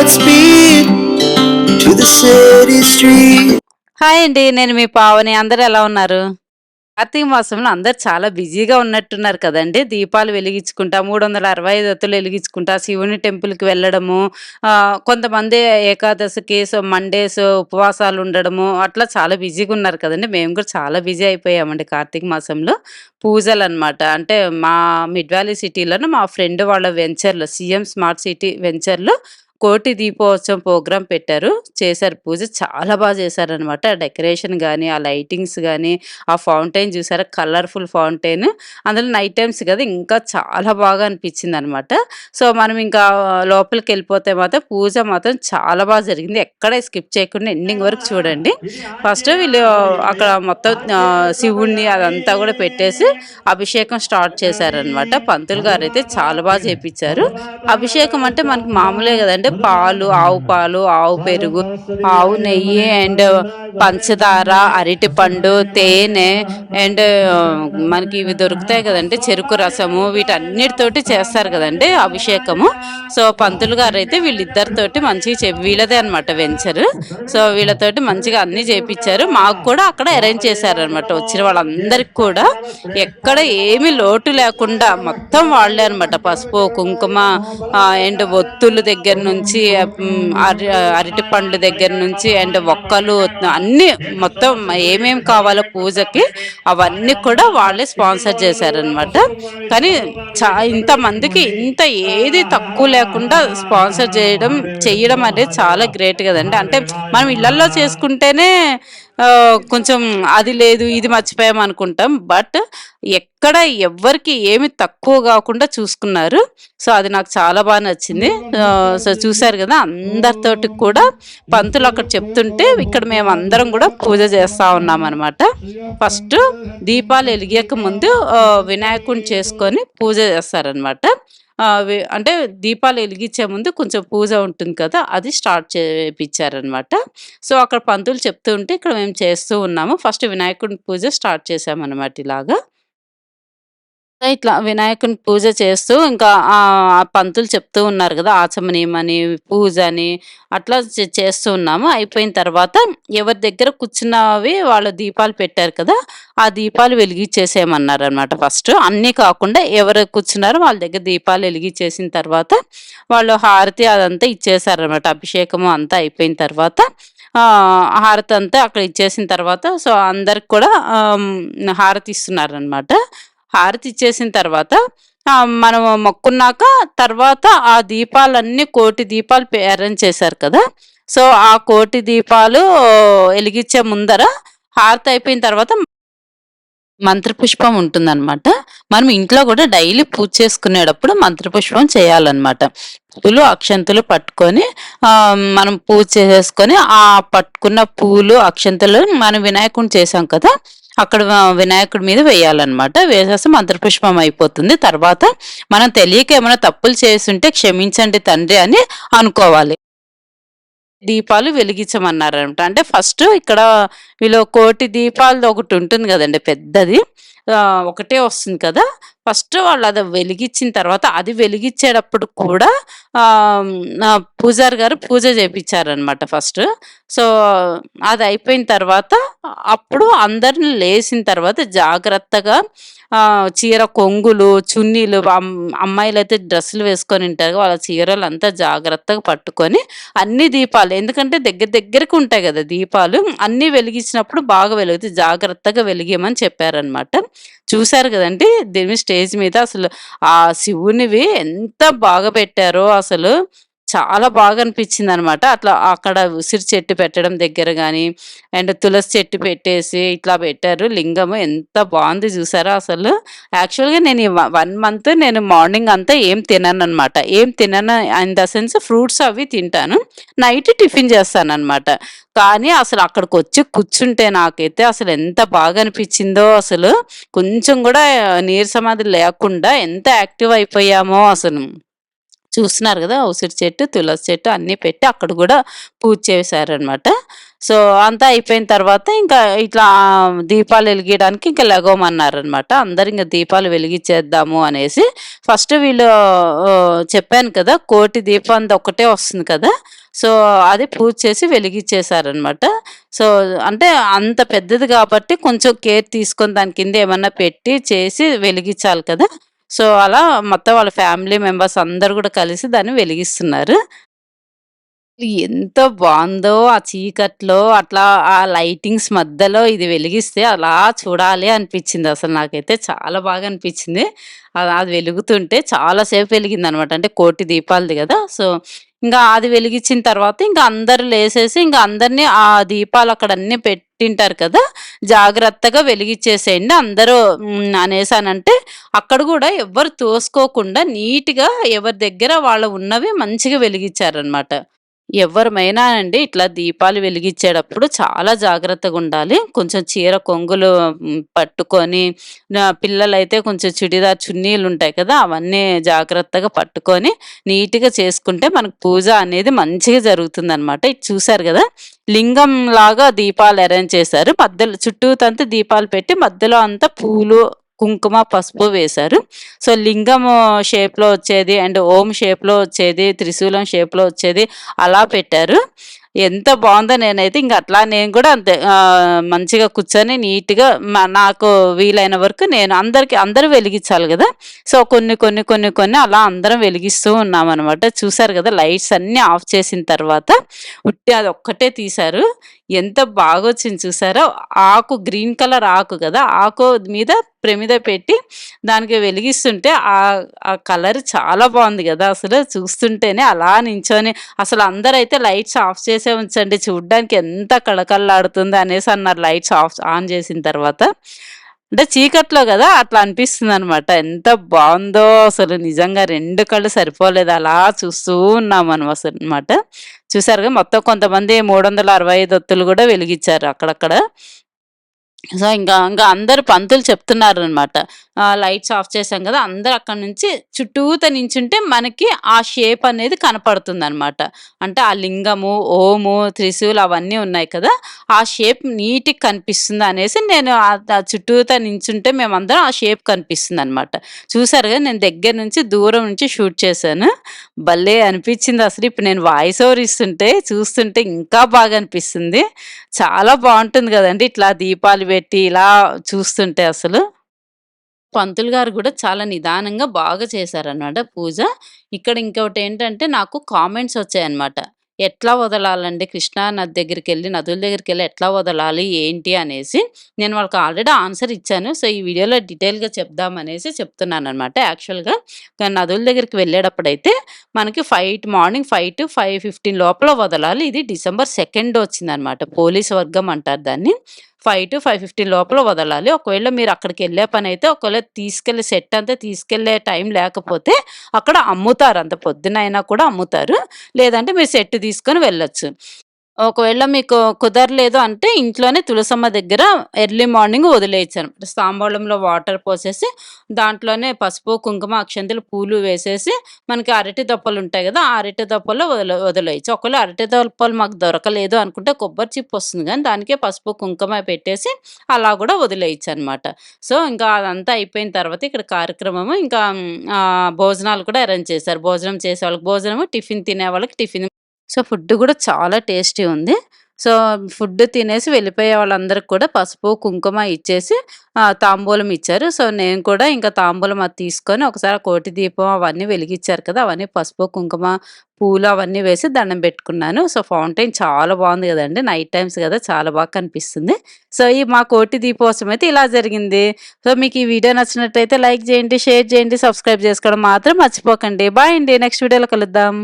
Godspeed to the city street. Hi అండి నేను మీ పావని. అందరు ఎలా ఉన్నారు? కార్తీక మాసంలో అందరు చాలా బిజీగా ఉన్నట్టున్నారు కదండి. దీపాలు వెలిగించుకుంటా మూడు వందల అరవై ఐదు ఒత్తులు వెలిగించుకుంటా శివుని టెంపుల్కి వెళ్ళడము కొంతమంది ఏకాదశికి సో మండేస్ ఉపవాసాలు ఉండడము అట్లా చాలా బిజీగా ఉన్నారు కదండి. మేము కూడా చాలా బిజీ అయిపోయామండి కార్తీక మాసంలో. పూజలు అన్నమాట అంటే మా మిడ్ వ్యాలీ సిటీలోనే మా ఫ్రెండ్ వాళ్ళ వెంచర్లో సీఎం స్మార్ట్ సిటీ వెంచర్లో కోటి దీపోత్సవం ప్రోగ్రాం పెట్టారు. చేశారు. పూజ చాలా బాగా చేశారనమాట డెకరేషన్ కానీ ఆ లైటింగ్స్ కానీ ఆ ఫౌంటైన్ చూసారా? Colourful fountain. అందులో నైట్ టైమ్స్ కదా ఇంకా చాలా బాగా అనిపించింది అనమాట సో మనం ఇంకా లోపలికి వెళ్ళిపోతే మాత్రం పూజ మాత్రం చాలా బాగా జరిగింది. ఎక్కడ స్కిప్ చేయకుండా ఎండింగ్ వరకు చూడండి. ఫస్ట్ వీళ్ళు అక్కడ మొత్తం శివుణ్ణి అదంతా కూడా పెట్టేసి అభిషేకం స్టార్ట్ చేశారనమాట పంతులు గారు అయితే చాలా బాగా చేపించారు. అభిషేకం అంటే మనకి మామూలే కదండి. పాలు ఆవు పాలు ఆవు పెరుగు ఆవు నెయ్యి అండ్ పంచదార అరటి పండు తేనె అండ్ మనకి ఇవి దొరుకుతాయి కదండి చెరుకు రసము వీటన్నిటితోటి చేస్తారు కదండి అభిషేకము. సో పంతులు గారు అయితే వీళ్ళిద్దరితోటి మంచిగా చె వీళ్ళదే అనమాట వెంచర్. సో వీళ్ళతోటి మంచిగా అన్ని చేపించారు మాకు కూడా అక్కడ అరేంజ్ చేశారనమాట వచ్చిన వాళ్ళందరికి కూడా. ఎక్కడ ఏమి లోటు లేకుండా మొత్తం వాళ్ళే అనమాట పసుపు కుంకుమ అండ్ ఒత్తులు దగ్గర నుంచి నుంచి అరి అరటి పండ్ల దగ్గర నుంచి అండ్ ఒక్కలు అన్ని మొత్తం ఏమేమి కావాలో పూజకి అవన్నీ కూడా వాళ్ళే స్పాన్సర్ చేశారనమాట కానీ చా ఇంతమందికి ఇంత ఏది తక్కువ లేకుండా స్పాన్సర్ చేయడం చేయడం అనేది చాలా గ్రేట్ కదండి. అంటే మనం ఇళ్ళలో చేసుకుంటేనే కొంచెం అది లేదు ఇది మర్చిపోయాం అనుకుంటాం. బట్ ఎక్కడ ఎవ్వరికి ఏమి తక్కువ కాకుండా చూసుకున్నారు. సో అది నాకు చాలా బాగా నచ్చింది. సో చూశారు కదా అందరితోటి కూడా పంతులు అక్కడ చెప్తుంటే ఇక్కడ మేము అందరం కూడా పూజ చేస్తా ఉన్నాం అనమాట ఫస్ట్ దీపాలు వెలిగేక ముందు వినాయకుని వినాయకుడిని చేసుకొని పూజ చేస్తారనమాట అంటే దీపాలు వెలిగించే ముందు కొంచెం పూజ ఉంటుంది కదా అది స్టార్ట్ చేయించారనమాట సో అక్కడ పంతులు చెప్తూ ఉంటే ఇక్కడ మేము చేస్తూ ఉన్నాము. ఫస్ట్ వినాయకుడి పూజ స్టార్ట్ చేసామన్నమాట ఇలాగా. ఇట్లా వినాయకుని పూజ చేస్తూ ఇంకా ఆ పంతులు చెప్తూ ఉన్నారు కదా ఆచమనీయమని పూజ అని అట్లా చే- చేస్తూ ఉన్నాము. అయిపోయిన తర్వాత ఎవరి దగ్గర కూర్చున్నవి వాళ్ళ దీపాలు పెట్టారు కదా ఆ దీపాలు వెలిగించేసేయమన్నారు అనమాట ఫస్ట్. అన్నీ కాకుండా ఎవరు కూర్చున్నారో వాళ్ళ దగ్గర దీపాలు వెలిగించేసిన తర్వాత వాళ్ళు హారతి అదంతా ఇచ్చేసారనమాట అభిషేకము అంతా అయిపోయిన తర్వాత హారతి అంతా అక్కడ ఇచ్చేసిన తర్వాత సో అందరికి కూడా హారతి ఇస్తున్నారనమాట హారతి ఇచ్చేసిన తర్వాత మనం మొక్కున్నాక తర్వాత ఆ దీపాలన్నీ కోటి దీపాలు అరేంజ్ చేశారు కదా. సో ఆ కోటి దీపాలు వెలిగించే ముందర హారతి అయిపోయిన తర్వాత మంత్రపుష్పం ఉంటుందన్నమాట. మనం ఇంట్లో కూడా డైలీ పూజ చేసుకునేటప్పుడు మంత్రపుష్పం చేయాలన్నమాట. పూలు అక్షంతులు పట్టుకొని మనం పూజ చేసుకొని ఆ పట్టుకున్న పూలు అక్షంతులు మనం వినాయకుడిని చేసాం కదా. అక్కడ వినాయకుడి మీద వేయాలన్నమాట. వేసేస్తే మంత్రపుష్పం అయిపోతుంది. తర్వాత మనం తెలియక ఏమైనా తప్పులు చేస్తుంటే క్షమించండి తండ్రి అని అనుకోవాలి. దీపాలు వెలిగించమన్నారనమాట అంటే ఫస్ట్ ఇక్కడ వీళ్ళు కోటి దీపాలది ఒకటి ఉంటుంది కదండి పెద్దది. ఒకటే వస్తుంది కదా. ఫస్ట్ వాళ్ళు అది వెలిగించిన తర్వాత అది వెలిగించేటప్పుడు కూడా పూజారి గారు పూజ చేపించారనమాట ఫస్ట్. సో అది అయిపోయిన తర్వాత అప్పుడు అందరిని లేచిన తర్వాత జాగ్రత్తగా చీర కొంగులు చున్నీలు అమ్మాయిలు అయితే డ్రెస్సులు వేసుకొని ఉంటారు వాళ్ళ చీరలు అంతా జాగ్రత్తగా పట్టుకొని అన్ని దీపాలు ఎందుకంటే దగ్గర దగ్గరకు ఉంటాయి కదా దీపాలు అన్ని వెలిగించినప్పుడు బాగా వెలుగుతాయి జాగ్రత్తగా వెలిగేయమని చెప్పారనమాట చూశారు కదండి? దీని స్టేజ్ మీద అసలు ఆ శివునివి ఎంత బాగా పెట్టారో అసలు. చాలా బాగా అనిపించింది అనమాట అట్లా అక్కడ ఉసిరి చెట్టు పెట్టడం దగ్గర కానీ అండ్ తులసి చెట్టు పెట్టేసి ఇట్లా పెట్టారు. లింగము ఎంత బాగుంది చూసారా అసలు. యాక్చువల్గా నేను వన్ మంత్ నేను మార్నింగ్ అంతా ఏం తినను అనమాట ఏం తినను ఇన్ ద సెన్స్ ఫ్రూట్స్ అవి తింటాను. నైట్ టిఫిన్ చేస్తాను అనమాట కానీ అసలు అక్కడికి వచ్చి కూర్చుంటే నాకైతే అసలు ఎంత బాగా అనిపించిందో అసలు. కొంచెం కూడా నీరసమాది లేకుండా ఎంత యాక్టివ్ అయిపోయామో అసలు. చూస్తున్నారు కదా ఉసిరి చెట్టు, తులసి చెట్టు అన్నీ పెట్టి అక్కడ కూడా పూజ చేశారనమాట. సో, అంతా అయిపోయిన తర్వాత ఇంకా ఇట్లా దీపాలు వెలిగించడానికి ఇంకా లెగవమన్నారనమాట. అందరూ ఇంకా దీపాలు వెలిగించేద్దాము అనేసి. ఫస్ట్ వీళ్ళు చెప్పాను కదా! కోటి దీపం ఒకటే వస్తుంది కదా! సో, అది పూజ చేసి వెలిగించేశారనమాట సో, అంటే అంత పెద్దది కాబట్టి కొంచెం కేర్ తీసుకొని దాని కింద ఏమన్నా పెట్టి, చేసి వెలిగించాలి కదా! సో, అలా మొత్తం వాళ్ళ ఫ్యామిలీ మెంబర్స్ అందరు కూడా కలిసి దాన్ని వెలిగిస్తున్నారు. ఎంత బాగుందో ఆ చీకట్లో అట్లా ఆ లైటింగ్స్ మధ్యలో ఇది వెలిగిస్తే అలా చూడాలి అనిపించింది. అసలు నాకైతే చాలా బాగా అనిపించింది. అది వెలుగుతుంటే చాలాసేపు వెలిగింది అనమాట అంటే కోటి దీపాలది కదా సో, ఇంకా అది వెలిగించిన తర్వాత ఇంకా అందరు లేసేసి ఇంకా అందరిని ఆ దీపాలు అక్కడ అన్ని పెట్టింటారు కదా! జాగ్రత్తగా వెలిగించేసేయండి అందరూ అనేసానంటే అక్కడ కూడా ఎవ్వరు తోసుకోకుండా నీట్‌గా ఎవరి దగ్గర వాళ్ళు ఉన్నవి మంచిగా వెలిగించారనమాట ఎవరమైనా అండి ఇట్లా దీపాలు వెలిగించేటప్పుడు చాలా జాగ్రత్తగా ఉండాలి కొంచెం చీర కొంగులు పట్టుకొని పిల్లలైతే కొంచెం చుడిదార్ చున్నీలు ఉంటాయి కదా! అవన్నీ జాగ్రత్తగా పట్టుకొని నీట్‌గా చేసుకుంటే మనకు పూజ అనేది మంచిగా జరుగుతుందనమాట. ఇది చూసారు లింగం లాగా దీపాలు అరేంజ్ చేశారు. మధ్యలో చుట్టూతంతా దీపాలు పెట్టి మధ్యలో అంతా పూలు, కుంకుమ, పసుపు వేశారు. సో, లింగం షేప్‌లో వచ్చేది అండ్ ఓం షేప్‌లో వచ్చేది, త్రిశూలం షేప్‌లో వచ్చేది అలా పెట్టారు. ఎంత బాగుందో నేనైతే ఇంక అట్లా నేను కూడా అంతే మంచిగా కూర్చొని నీట్‌గా నాకు వీలైన వరకు నేను అందరికి అందరూ వెలిగించాలి కదా సో, కొన్ని, కొన్ని, కొన్ని, కొన్ని అలా అందరం వెలిగిస్తూ ఉన్నామన్నమాట చూసారు కదా లైట్స్ అన్నీ ఆఫ్ చేసిన తర్వాత ఉట్టి అది ఒక్కటే తీశారు. ఎంత బాగొచ్చింది చూసారా? ఆకు గ్రీన్ కలర్ ఆకు కదా ఆకు మీద ప్రమిద పెట్టి దానికి వెలిగిస్తుంటే ఆ ఆ కలర్ చాలా బాగుంది కదా అసలు చూస్తుంటేనే అలా నించొని అసలు అందరైతే లైట్స్ ఆఫ్ చేసే ఉంచండి చూడ్డానికి ఎంత కళకళలాడుతుంది అనేసి అన్నారు లైట్స్ ఆఫ్ ఆన్ చేసిన తర్వాత. అంటే చీకట్లో కదా అట్లా అనిపిస్తుంది అనమాట ఎంత బాగుందో అసలు నిజంగా రెండు కళ్ళు సరిపోలేదు. అలా చూస్తూ ఉన్నామనమ అసలనమాట. చూసారుగా మొత్తం కొంతమంది 365 ఒత్తులు కూడా వెలిగించారు అక్కడక్కడ. సో, ఇంకా ఇంకా అందరు పంతులు చెప్తున్నారు అనమాట లైట్స్ ఆఫ్ చేసాం కదా అందరు అక్కడి నుంచి చుట్టూత నించుంటే మనకి ఆ షేప్ అనేది కనపడుతుందనమాట. అంటే ఆ లింగము, ఓము, త్రిశూలు అవన్నీ ఉన్నాయి కదా! ఆ షేప్ నీట్‌గా కనిపిస్తుంది అనేసి నేను ఆ చుట్టూత నించుంటే మేమందరం ఆ షేప్ కనిపిస్తుందనమాట. చూసారు కదా నేను దగ్గర నుంచి దూరం నుంచి షూట్ చేశాను. భలే అనిపించింది అసలు. ఇప్పుడు నేను వాయిస్ ఓవర్ ఇస్తుంటే చూస్తుంటే ఇంకా బాగా అనిపిస్తుంది. చాలా బాగుంటుంది కదండి ఇట్లా దీపాలు పెట్టి ఇలా చూస్తుంటే అసలు. పంతులు గారు కూడా చాలా నిదానంగా బాగా చేశారనమాట పూజ. ఇక్కడ ఇంకొకటి ఏంటంటే నాకు కామెంట్స్ వచ్చాయన్నమాట. ఎట్లా వదలాలండి కృష్ణా నది దగ్గరికి వెళ్ళి నదుల దగ్గరికి వెళ్ళి ఎట్లా వదలాలి? ఏంటి? అనేసి. నేను వాళ్ళకి ఆల్రెడీ ఆన్సర్ ఇచ్చాను. సో, ఈ వీడియోలో డీటెయిల్‌గా చెప్దామనేసి చెప్తున్నాను అనమాట యాక్చువల్‌గా నదుల దగ్గరికి వెళ్ళేటప్పుడైతే మనకి ఫైవ్ మార్నింగ్ 5-5:15 లోపల వదలాలి. ఇది డిసెంబర్ సెకండ్ వచ్చిందనమాట. పోలీస్ వర్గం అంటారు దాన్ని. 5-5:15 లోపల వదలాలి. ఒకవేళ మీరు అక్కడికి వెళ్ళే పనైతే ఒకవేళ తీసుకెళ్ళి సెట్ అంతా తీసుకెళ్ళే టైం లేకపోతే అక్కడ అమ్ముతారు. అంత పొద్దునైనా కూడా అమ్ముతారు. లేదంటే మీరు సెట్ తీసుకొని వెళ్ళొచ్చు. ఒకవేళ మీకు కుదరలేదు అంటే ఇంట్లోనే తులసమ్మ దగ్గర ఎర్లీ మార్నింగ్ వదిలేయొచ్చనమాట. తాంబూలంలో వాటర్ పోసేసి దాంట్లోనే పసుపు, కుంకుమ, అక్షంతులు పూలు వేసేసి మనకి అరటి దొప్పలుంటాయి కదా ఆ అరటి దొప్పల్లో వదిలే వదిలేయచ్చు ఒకవేళ అరటి దొప్పలు మాకు దొరకలేదు అనుకుంటే కొబ్బరి చిప్ప వస్తుంది కానీ దానికే పసుపు, కుంకుమ పెట్టేసి అలా కూడా వదిలేయచ్చు అనమాట సో, ఇంకా అదంతా అయిపోయిన తర్వాత ఇక్కడ కార్యక్రమము ఇంకా భోజనాలు కూడా అరేంజ్ చేశారు. భోజనం చేసే వాళ్ళకి భోజనము, టిఫిన్ తినే వాళ్ళకి టిఫిన్. సో, ఫుడ్ కూడా చాలా టేస్టీ ఉంది. సో, ఫుడ్ తినేసి వెళ్ళిపోయే వాళ్ళందరికి కూడా పసుపు, కుంకుమ ఇచ్చేసి తాంబూలం ఇచ్చారు. సో, నేను కూడా ఇంకా తాంబూలం అది తీసుకొని ఒకసారి కోటి దీపం అవన్నీ వెలిగించారు కదా! అవన్నీ పసుపు, కుంకుమ, పూలు అవన్నీ వేసి దండం పెట్టుకున్నాను. సో, ఫౌంటైన్ చాలా బాగుంది కదండి నైట్ టైమ్స్ కదా చాలా బాగా కనిపిస్తుంది. సో, ఈ మా కోటి దీపోత్సవం అయితే ఇలా జరిగింది. సో, మీకు ఈ వీడియో నచ్చినట్టయితే లైక్ చేయండి షేర్ చేయండి సబ్స్క్రైబ్ చేసుకోవడం మాత్రం మర్చిపోకండి. బాయ్ అండి. నెక్స్ట్ వీడియోలో కలుద్దాం.